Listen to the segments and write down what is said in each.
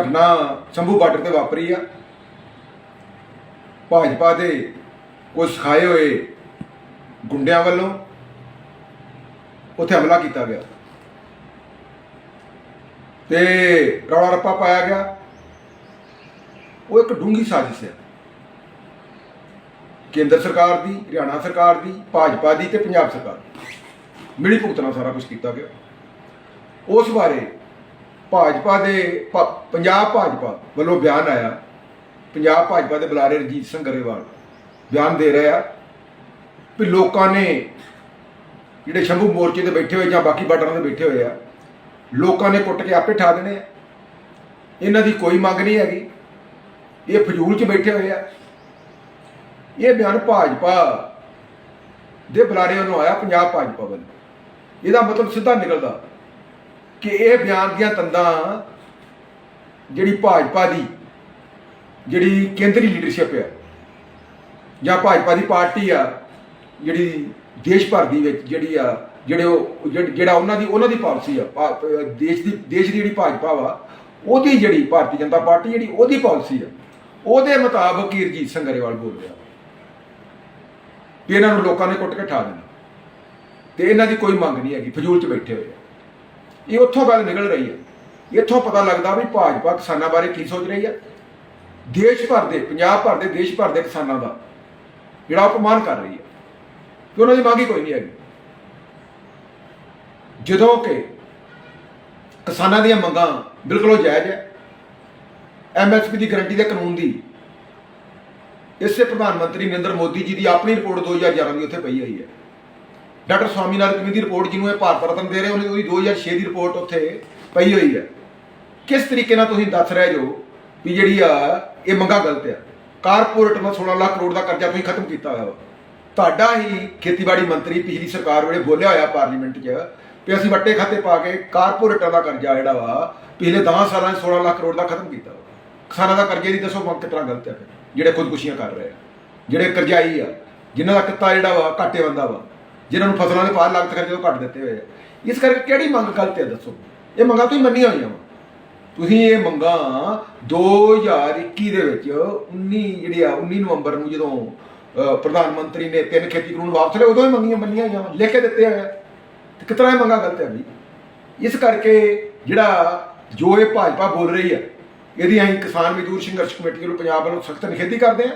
ਘਟਨਾ ਸ਼ੰਭੂ ਬਾਰਡਰ ਤੇ ਵਾਪਰੀ ਆ। ਭਾਜਪਾ ਦੇ ਕੁਝ ਸਿਖਾਏ ਹੋਏ ਗੁੰਡਿਆਂ ਵੱਲੋਂ ਉੱਥੇ ਹਮਲਾ ਕੀਤਾ ਗਿਆ। ਤੇ ਰੌਲਾ ਰੱਪਾ ਪਾਇਆ ਗਿਆ। ਉਹ ਇੱਕ ਡੂੰਗੀ ਸਾਜ਼ਿਸ਼ ਹੈ। ਕੇਂਦਰ ਸਰਕਾਰ ਦੀ, ਹਰਿਆਣਾ ਸਰਕਾਰ ਦੀ, ਭਾਜਪਾ ਦੀ ਤੇ ਪੰਜਾਬ ਸਰਕਾਰ ਦੀ। ਮਿਲੀ ਭੁਗਤ ਨਾਲ ਸਾਰਾ ਕੁਝ ਕੀਤਾ ਗਿਆ। ਉਸ ਬਾਰੇ ਭਾਜਪਾ ਦੇ ਪ- ਪੰਜਾਬ ਭਾਜਪਾ ਵੱਲੋਂ ਬਿਆਨ ਆਇਆ। ਪੰਜਾਬ ਭਾਜਪਾ ਦੇ ਬੁਲਾਰੇ ਰਜੀਤ ਸਿੰਘ ਗਰੇਵਾਲ ਬਿਆਨ ਦੇ ਰਹੇ ਆ ਵੀ ਲੋਕਾਂ ਨੇ ਜਿਹੜੇ ਸ਼ੰਭੂ ਮੋਰਚੇ ਤੇ ਬੈਠੇ ਹੋਏ ਜਾਂ ਬਾਕੀ ਬਾਰਡਰਾਂ ਤੇ ਬੈਠੇ ਹੋਏ ਆ, ਲੋਕਾਂ ਨੇ ਕੁੱਟ ਕੇ ਆਪੇ ਠਾ ਦੇਣੇ ਆ। ਇਹਨਾਂ ਦੀ ਕੋਈ ਮੰਗ ਨਹੀਂ ਹੈਗੀ। ਇਹ ਫਜ਼ੂਲ 'ਚ ਬੈਠੇ ਹੋਏ ਆ। ਇਹ ਬਿਆਨ ਭਾਜਪਾ ਦੇ ਬੁਲਾਰੇ ਵੱਲੋਂ ਆਇਆ, ਪੰਜਾਬ ਭਾਜਪਾ ਵੱਲੋਂ। ਇਹਦਾ ਮਤਲਬ ਸਿੱਧਾ ਨਿਕਲਦਾ। ਕਿ ਇਹ ਬਿਆਨ ਦੀਆਂ ਤੰਦਾਂ ਜਿਹੜੀ ਭਾਜਪਾ ਦੀ, ਜਿਹੜੀ ਕੇਂਦਰੀ ਲੀਡਰਸ਼ਿਪ ਆ, ਜਾਂ ਭਾਜਪਾ ਦੀ ਪਾਰਟੀ ਆ, ਜਿਹੜੀ ਦੇਸ਼ ਭਰ ਦੀ ਵਿੱਚ ਜਿਹੜੀ ਆ, ਜਿਹੜੇ ਉਹ, ਜਿਹੜਾ ਜਿਹੜਾ ਉਹਨਾਂ ਦੀ ਉਹਨਾਂ ਦੀ ਪਾਲਿਸੀ ਆ, ਭਾ- ਦੇਸ਼ ਦੀ ਦੇਸ਼ ਦੀ ਜਿਹੜੀ ਭਾਜਪਾ ਵਾ, ਉਹਦੀ ਜਿਹੜੀ ਭਾਰਤੀ ਜਨਤਾ ਪਾਰਟੀ ਜਿਹੜੀ, ਉਹਦੀ ਪਾਲਿਸੀ ਆ। ਉਹਦੇ ਮੁਤਾਬਕ ਹੀ ਰਜੀਤ ਸਿੰਘ ਗਰੇਵਾਲ ਬੋਲ ਰਿਹਾ। ਵੀ ਇਹਨਾਂ ਨੂੰ ਲੋਕਾਂ ਨੇ ਕੁੱਟ ਕੇ ਠਾ ਦੇਣਾ। ਤੇ ਇਹਨਾਂ ਦੀ ਕੋਈ ਮੰਗ ਨਹੀਂ ਹੈਗੀ, ਫਜ਼ੂਲ 'ਚ ਬੈਠੇ ਹੋਏ ਆ। ਇਹ ਉੱਥੋਂ ਗੱਲ ਨਿਕਲ ਰਹੀ ਹੈ। ਇੱਥੋਂ ਪਤਾ ਲੱਗਦਾ ਵੀ ਭਾਜਪਾ ਕਿਸਾਨਾਂ ਬਾਰੇ ਕੀ ਸੋਚ ਰਹੀ ਹੈ। ਦੇਸ਼ ਭਰ ਦੇ, ਪੰਜਾਬ ਭਰ ਦੇ, ਦੇਸ਼ ਭਰ ਦੇ ਕਿਸਾਨਾਂ ਦਾ ਜਿਹੜਾ ਅਪਮਾਨ ਕਰ ਰਹੀ ਹੈ। ਕਿ ਉਹਨਾਂ ਦੀ ਮੰਗ ਹੀ ਕੋਈ ਨਹੀਂ ਹੈਗੀ। ਜਦੋਂ ਕਿ ਕਿਸਾਨਾਂ ਦੀਆਂ ਮੰਗਾਂ ਬਿਲਕੁਲ ਉਹ ਜਾਇਜ਼ ਹੈ। ਐਮਐਸਪੀ ਦੀ ਗਰੰਟੀ ਦੇ ਕਾਨੂੰਨ ਦੀ। ਇਸੇ ਪ੍ਰਧਾਨ ਮੰਤਰੀ ਨਰਿੰਦਰ ਮੋਦੀ ਜੀ ਦੀ ਆਪਣੀ ਰਿਪੋਰਟ 2011 ਦੀ ਉੱਥੇ ਪਈ ਹੋਈ ਹੈ। ਡਾਕਟਰ ਸਵਾਮੀਨਾਥਨ ਕਮੇਟੀ ਦੀ ਰਿਪੋਰਟ ਜਿਹਨੂੰ ਇਹ ਭਾਰਤ ਰਤਨ ਦੇ ਰਹੇ ਉਹਨੇ ਉਹਦੀ 2006 ਦੀ ਰਿਪੋਰਟ ਉੱਥੇ ਪਈ ਹੋਈ ਹੈ। ਕਿਸ ਤਰੀਕੇ ਨਾਲ ਤੁਸੀਂ ਦੱਸ ਰਹੇ ਜੋ ਵੀ ਜਿਹੜੀ ਆ, ਇਹ ਮੰਗਾ ਗਲਤ ਆ? ਕਾਰਪੋਰੇਟ ਨਾਲ 16 ਲੱਖ ਕਰੋੜ ਦਾ ਕਰਜ਼ਾ ਤੁਸੀਂ ਖਤਮ ਕੀਤਾ ਹੋਇਆ ਵਾ। ਤੁਹਾਡਾ ਹੀ ਖੇਤੀਬਾੜੀ ਮੰਤਰੀ ਪਿਛਲੀ ਸਰਕਾਰ ਵੇਲੇ ਬੋਲਿਆ ਹੋਇਆ ਪਾਰਲੀਮੈਂਟ 'ਚ ਵੀ ਅਸੀਂ ਵੱਟੇ ਖਾਤੇ ਪਾ ਕੇ ਕਾਰਪੋਰੇਟਾਂ ਦਾ ਕਰਜ਼ਾ ਜਿਹੜਾ ਵਾ, ਪਿਛਲੇ 10 ਸਾਲਾਂ 'ਚ 16 ਲੱਖ ਕਰੋੜ ਦਾ ਖਤਮ ਕੀਤਾ ਵਾ। ਕਿਸਾਨਾਂ ਦਾ ਕਰਜ਼ੇ ਦੀ ਦੱਸੋ ਮੰਗ ਕਿਤਨਾ ਗਲਤ ਹੈ ਜਿਹੜੇ ਖੁਦਕੁਸ਼ੀਆਂ ਕਰ ਰਹੇ ਆ, ਜਿਹੜੇ ਕਰਜ਼ਾਈ ਆ, ਜਿਨ੍ਹਾਂ ਦਾ ਕਿੱਤਾ ਜਿਹੜਾ ਵਾ, ਘਾਟੇ ਬੰਦਾ ਵਾ। ਜਿਨ੍ਹਾਂ ਨੂੰ ਫਸਲਾਂ ਦੇ ਪਾਰ ਲਾਗਤ ਕਰਕੇ ਉਹ ਘੱਟ ਦਿੱਤੇ ਹੋਏ ਆ। ਇਸ ਕਰਕੇ ਕਿਹੜੀ ਮੰਗ ਗਲਤ ਹੈ ਦੱਸੋ? ਇਹ ਮੰਗਾਂ ਤੁਸੀਂ ਮੰਨੀਆਂ ਹੋਈਆਂ ਵਾ। ਤੁਸੀਂ ਇਹ ਮੰਗਾਂ 2021 ਦੇ ਵਿੱਚ 19 ਜਿਹੜੀ ਆ 19 ਨਵੰਬਰ ਨੂੰ ਜਦੋਂ ਪ੍ਰਧਾਨ ਮੰਤਰੀ ਨੇ ਤਿੰਨ ਖੇਤੀ ਕਾਨੂੰਨ ਵਾਪਸ ਲਏ, ਉਦੋਂ ਹੀ ਮੰਗੀਆਂ ਮੰਨੀਆਂ ਹੋਈਆਂ ਵਾ, ਲਿਖ ਕੇ ਦਿੱਤੇ ਹੋਏ ਆ। ਤੇ ਕਿਤਨਾ ਇਹ ਮੰਗਾਂ ਗਲਤ ਹੈ ਵੀ ਇਸ ਕਰਕੇ ਜਿਹੜਾ ਜੋ ਇਹ ਭਾਜਪਾ ਬੋਲ ਰਹੀ ਹੈ ਇਹਦੀ ਅਸੀਂ ਕਿਸਾਨ ਮਜ਼ਦੂਰ ਸੰਘਰਸ਼ ਕਮੇਟੀ ਵੱਲੋਂ ਪੰਜਾਬ ਵੱਲੋਂ ਸਖਤ ਨਿਖੇਧੀ ਕਰਦੇ ਹਾਂ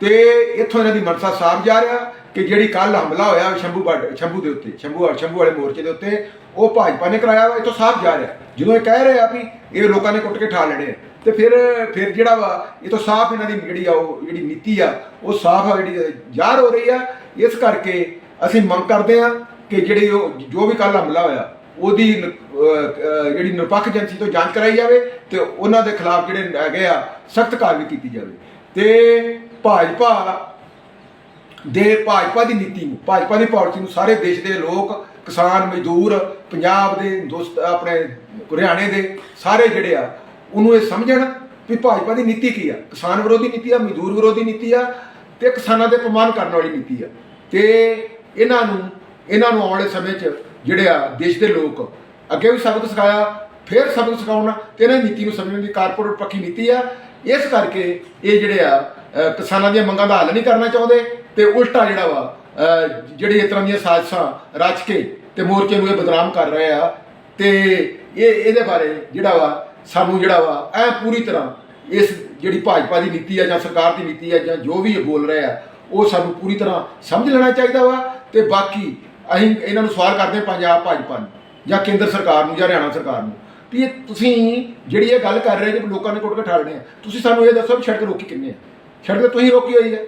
ਤੇ ਇੱਥੋਂ ਇਹਨਾਂ ਦੀ ਮਨਸਾ ਸਾਫ਼ ਜਾ ਰਿਹਾ ਕਿ ਜਿਹੜੀ ਕੱਲ ਹਮਲਾ ਹੋਇਆ ਸ਼ੰਭੂ ਬਾਰਡਰ ਸ਼ੰਭੂ ਦੇ ਉੱਤੇ ਸ਼ੰਭੂ ਸ਼ੰਭੂ ਵਾਲੇ ਮੋਰਚੇ ਦੇ ਉੱਤੇ ਉਹ ਭਾਜਪਾ ਨੇ ਕਰਾਇਆ ਵਾ ਇਹ ਤੋਂ ਸਾਫ਼ ਜਾ ਰਿਹਾ। ਜਦੋਂ ਇਹ ਕਹਿ ਰਹੇ ਆ ਵੀ ਇਹ ਲੋਕਾਂ ਨੇ ਕੁੱਟ ਕੇ ਠਾ ਲੈਣੇ ਆ, ਤੇ ਫਿਰ ਫਿਰ ਜਿਹੜਾ ਵਾ ਇਹ ਤੋਂ ਸਾਫ਼ ਇਹਨਾਂ ਦੀ ਜਿਹੜੀ ਆ ਉਹ ਜਿਹੜੀ ਨੀਤੀ ਆ ਉਹ ਸਾਫ਼ ਆ ਜਿਹੜੀ ਜ਼ਾਹਰ ਹੋ ਰਹੀ ਆ। ਇਸ ਕਰਕੇ ਅਸੀਂ ਮੰਗ ਕਰਦੇ ਆ ਕਿ ਜਿਹੜੀ ਉਹ ਜੋ ਵੀ ਕੱਲ ਹਮਲਾ ਹੋਇਆ ਉਹਦੀ ਜਿਹੜੀ ਨਿਰਪੱਖ ਏਜੰਸੀ ਤੋਂ ਜਾਂਚ ਕਰਾਈ ਜਾਵੇ ਤੇ ਉਹਨਾਂ ਦੇ ਖਿਲਾਫ ਜਿਹੜੇ ਹੈਗੇ ਆ ਸਖਤ ਕਾਰਵਾਈ ਕੀਤੀ ਜਾਵੇ। ਤੇ ਭਾਜਪਾ ਦੇ ਭਾਜਪਾ ਦੀ ਨੀਤੀ ਨੂੰ, ਭਾਜਪਾ ਦੀ ਪਾਲਿਸੀ ਨੂੰ ਸਾਰੇ ਦੇਸ਼ ਦੇ ਲੋਕ, ਕਿਸਾਨ, ਮਜ਼ਦੂਰ, ਪੰਜਾਬ ਦੇ, ਦੋਸਤ, ਆਪਣੇ ਹਰਿਆਣੇ ਦੇ ਸਾਰੇ ਜਿਹੜੇ ਆ, ਉਹਨੂੰ ਇਹ ਸਮਝਣ ਵੀ ਭਾਜਪਾ ਦੀ ਨੀਤੀ ਕੀ ਆ? ਕਿਸਾਨ ਵਿਰੋਧੀ ਨੀਤੀ ਆ, ਮਜ਼ਦੂਰ ਵਿਰੋਧੀ ਨੀਤੀ ਆ ਤੇ ਕਿਸਾਨਾਂ ਦੇ ਅਪਮਾਨ ਕਰਨ ਵਾਲੀ ਨੀਤੀ ਆ। ਤੇ ਇਹਨਾਂ ਨੂੰ ਇਹਨਾਂ ਨੂੰ ਆਉਣ ਵਾਲੇ ਸਮੇਂ 'ਚ ਜਿਹੜੇ ਆ, ਦੇਸ਼ ਦੇ ਲੋਕ ਅੱਗੇ ਵੀ ਸਬਕ ਸਿਖਾਇਆ, ਫਿਰ ਸਬਕ ਸਿਖਾਉਣਾ, ਤੇ ਇਹਨਾਂ ਨੀਤੀ ਨੂੰ ਸਮਝਣ ਦੀ ਕਾਰਪੋਰੇਟ ਪੱਖੀ ਨੀਤੀ ਆ। ਇਸ ਕਰਕੇ ਇਹ ਜਿਹੜੇ ਆ ਕਿਸਾਨਾਂ ਦੀਆਂ ਮੰਗਾਂ ਦਾ ਹੱਲ ਨਹੀਂ ਕਰਨਾ ਚਾਹੁੰਦੇ ਤੇ ਉਲਟਾ ਜਿਹੜਾ ਵਾ ਜਿਹੜੇ ਇਸ ਤਰ੍ਹਾਂ ਦੀਆਂ ਸਾਜ਼ਿਸ਼ਾਂ ਰਚ ਕੇ ਤੇ ਮੋਰਚੇ ਨੂੰ ਇਹ ਬਦਨਾਮ ਕਰ ਰਹੇ ਆ ਤੇ ਇਹ, ਇਹਦੇ ਬਾਰੇ ਜਿਹੜਾ ਵਾ, ਸਾਨੂੰ ਜਿਹੜਾ ਵਾ, ਐ ਪੂਰੀ ਤਰ੍ਹਾਂ ਇਸ ਜਿਹੜੀ ਭਾਜਪਾ ਦੀ ਨੀਤੀ ਆ ਜਾਂ ਸਰਕਾਰ ਦੀ ਨੀਤੀ ਆ ਜਾਂ ਜੋ ਵੀ ਇਹ ਬੋਲ ਰਹੇ ਆ, ਉਹ ਸਾਨੂੰ ਪੂਰੀ ਤਰ੍ਹਾਂ ਸਮਝ ਲੈਣਾ ਚਾਹੀਦਾ ਵਾ ਤੇ ਬਾਕੀ ਅਸੀਂ ਇਹਨਾਂ ਨੂੰ ਸਵਾਲ ਕਰਦੇ ਹਾਂ ਪੰਜਾਬ ਭਾਜਪਾ ਨੂੰ ਜਾਂ ਕੇਂਦਰ ਸਰਕਾਰ ਨੂੰ ਜਾਂ ਹਰਿਆਣਾ ਸਰਕਾਰ ਨੂੰ। ਵੀ ਇਹ ਤੁਸੀਂ ਜਿਹੜੀ ਇਹ ਗੱਲ ਕਰ ਰਹੇ ਜੇ ਲੋਕਾਂ ਨੇ ਕੁੱਟ ਕੇ ਠਾਲਣੇ ਆ। ਤੁਸੀਂ ਸਾਨੂੰ ਇਹ ਦੱਸੋ ਵੀ ਸੜਕ ਰੋਕੀ ਕਿੰਨੇ ਆ। ਸੜਕ ਤੁਸੀਂ ਰੋਕੀ ਹੋਈ ਹੈ।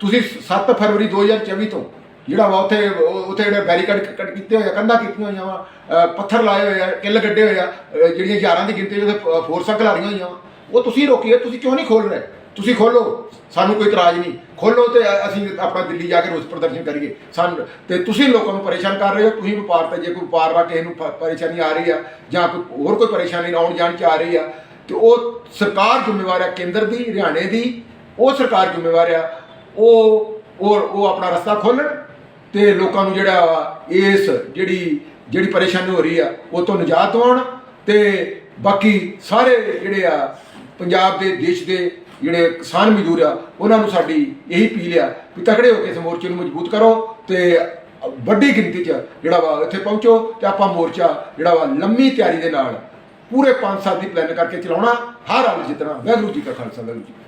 ਤੁਸੀਂ 7 ਫਰਵਰੀ 2024 ਤੋਂ ਜਿਹੜਾ ਵਾ ਉੱਥੇ ਉਹ- ਉੱਥੇ ਜਿਹੜੇ ਬੈਰੀਕੇਡ ਕੱਟ ਕੀਤੇ ਹੋਏ ਆ, ਕੰਧਾਂ ਕੀਤੀਆਂ ਹੋਈਆਂ ਵਾ ਪੱਥਰ ਲਾਏ ਹੋਏ ਆ, ਕਿੱਲ ਗੱਡੇ ਹੋਏ ਆ ਜਿਹੜੀਆਂ ਹਜ਼ਾਰਾਂ ਦੀ ਗਿਣਤੀ ਜਿਹਦੇ ਫੋਰਸਾਂ ਖਿਲਾਰੀਆਂ ਹੋਈਆਂ ਵਾ। ਉਹ ਤੁਸੀਂ ਰੋਕੀ ਹੈ, ਤੁਸੀਂ ਕਿਉਂ ਨਹੀਂ ਖੋਲ ਰਹੇ? ਤੁਸੀਂ ਖੋਲੋ। ਸਾਨੂੰ ਕੋਈ ਇਤਰਾਜ਼ ਨਹੀਂ। ਖੋਲੋ ਤੇ ਅਸੀਂ ਆਪਣਾ ਦਿੱਲੀ ਜਾ ਕੇ ਰੋਸ ਪ੍ਰਦਰਸ਼ਨ ਕਰੀਏ। ਸਾਨੂੰ, ਤੇ ਤੁਸੀਂ ਲੋਕਾਂ ਨੂੰ ਪਰੇਸ਼ਾਨ ਕਰ ਰਹੇ ਹੋ। ਤੁਸੀਂ ਵਪਾਰ ਤੇ ਜੇ ਕੋਈ ਵਪਾਰ ਵਾ ਕਿਸੇ ਨੂੰ ਪਰੇਸ਼ਾਨੀ ਆ ਰਹੀ ਆ, ਜਾਂ ਕੋਈ ਹੋਰ ਕੋਈ ਪਰੇਸ਼ਾਨੀ ਆਉਣ ਜਾਣ ਚ ਆ ਰਹੀ ਆ, ਤੇ ਉਹ ਸਰਕਾਰ ਜ਼ਿੰਮੇਵਾਰ ਆ, ਕੇਂਦਰ ਦੀ, ਹਰਿਆਣੇ ਦੀ, ਉਹ ਸਰਕਾਰ ਜ਼ਿੰਮੇਵਾਰ ਆ, ਉਹ ਉਹ ਉਹ ਆਪਣਾ ਰਸਤਾ ਖੋਲਣ ਤੇ ਲੋਕਾਂ ਨੂੰ ਜਿਹੜਾ ਵਾ, ਇਸ ਜਿਹੜੀ ਜਿਹੜੀ ਪਰੇਸ਼ਾਨੀ ਹੋ ਰਹੀ ਆ, ਉਹ ਤੋਂ ਨਿਜਾਤ ਦਿਵਾਉਣ ਤੇ ਬਾਕੀ ਸਾਰੇ ਜਿਹੜੇ ਆ, ਪੰਜਾਬ ਦੇ, ਦੇਸ਼ ਦੇ ਜਿਹੜੇ ਕਿਸਾਨ ਮਜ਼ਦੂਰ ਆ, ਉਹਨਾਂ ਨੂੰ ਸਾਡੀ ਇਹੀ ਅਪੀਲ ਆ ਵੀ ਤਕੜੇ ਹੋ ਕੇ ਇਸ ਮੋਰਚੇ ਨੂੰ ਮਜ਼ਬੂਤ ਕਰੋ ਤੇ ਵੱਡੀ ਗਿਣਤੀ 'ਚ ਜਿਹੜਾ ਵਾ ਇੱਥੇ ਪਹੁੰਚੋ ਤੇ ਆਪਾਂ ਮੋਰਚਾ ਜਿਹੜਾ ਵਾ ਲੰਮੀ ਤਿਆਰੀ ਦੇ ਨਾਲ ਪੂਰੇ 5 ਸਾਲ ਦੀ ਪਲਾਨ ਕਰਕੇ ਚਲਾਉਣਾ, ਹਰ ਹਾਲ ਜਿੱਤਣਾ। ਵਾਹਿਗੁਰੂ ਜੀ ਕਾ ਖਾਲਸਾ, ਵਾਹਿਗੁਰੂ ਜੀ